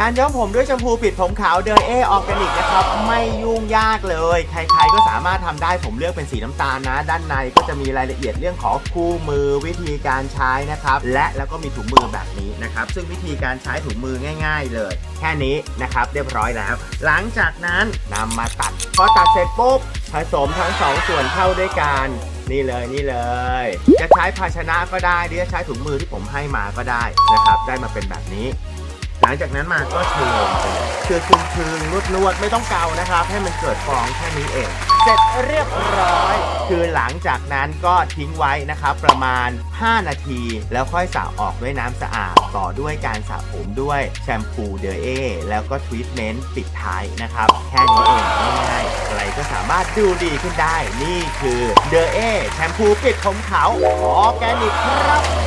การย้อมผมด้วยแชมพูปิดผมขาวเดอเอออร์แกนิกนะครับ ไม่ยุ่งยากเลย ใครๆก็สามารถทำได้ผมเลือกเป็นสีน้ำตาลนะ ด้านในก็จะมีรายละเอียดเรื่องของคู่มือวิธีการใช้นะครับ และแล้วก็มีถุงมือแบบนี้นะครับ ซึ่งวิธีการใช้ถุงมือง่าย ๆ เลย แค่นี้นะครับเรียบร้อยแล้ว หลังจากนั้นนำมาตัด พอตัดเสร็จปุ๊บผสมทั้งสองส่วนเข้าด้วยกันนี่เลยนี่เลย จะใช้ภาชนะก็ได้หรือจะใช้ถุงมือที่ผมให้มาก็ได้นะครับ ได้มาเป็นแบบนี้ ลังจากนั้นมาก็เชลงไปเลยคือคือคือนวดนวดๆไม่ต้องเกานะครับ ให้มันเกิดฟองแค่นี้เอง เสร็จเรียบร้อย คือหลังจากนั้นก็ทิ้งไว้นะครับ ประมาณ 5 นาที แล้วค่อยสระออกด้วยน้ำสะอาด ต่อด้วยการสระผมด้วยแชมพูเดอเอแล้วก็ทรีทเมนต์ปิดท้ายนะครับ แค่นี้เองง่ายๆใครก็สามารถดูดีขึ้นได้ นี่คือเดอเอแชมพูปิดผมขาวออร์แกนิกครับ